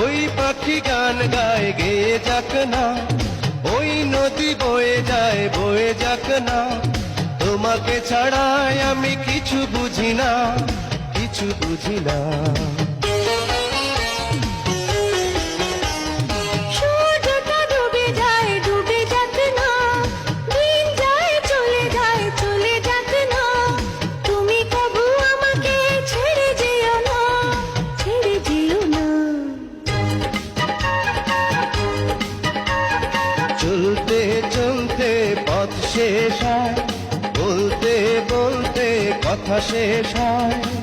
ওই পাখি গান গায় গেয়ে যাক না। ওই নদী বয়ে যায়, বয়ে যাক না। তোমাকে ছাড়াই আমি কিছু বুঝি না, কিছু বুঝি না। শেষ হয়। বলতে বলতে কথা শেষ হয়।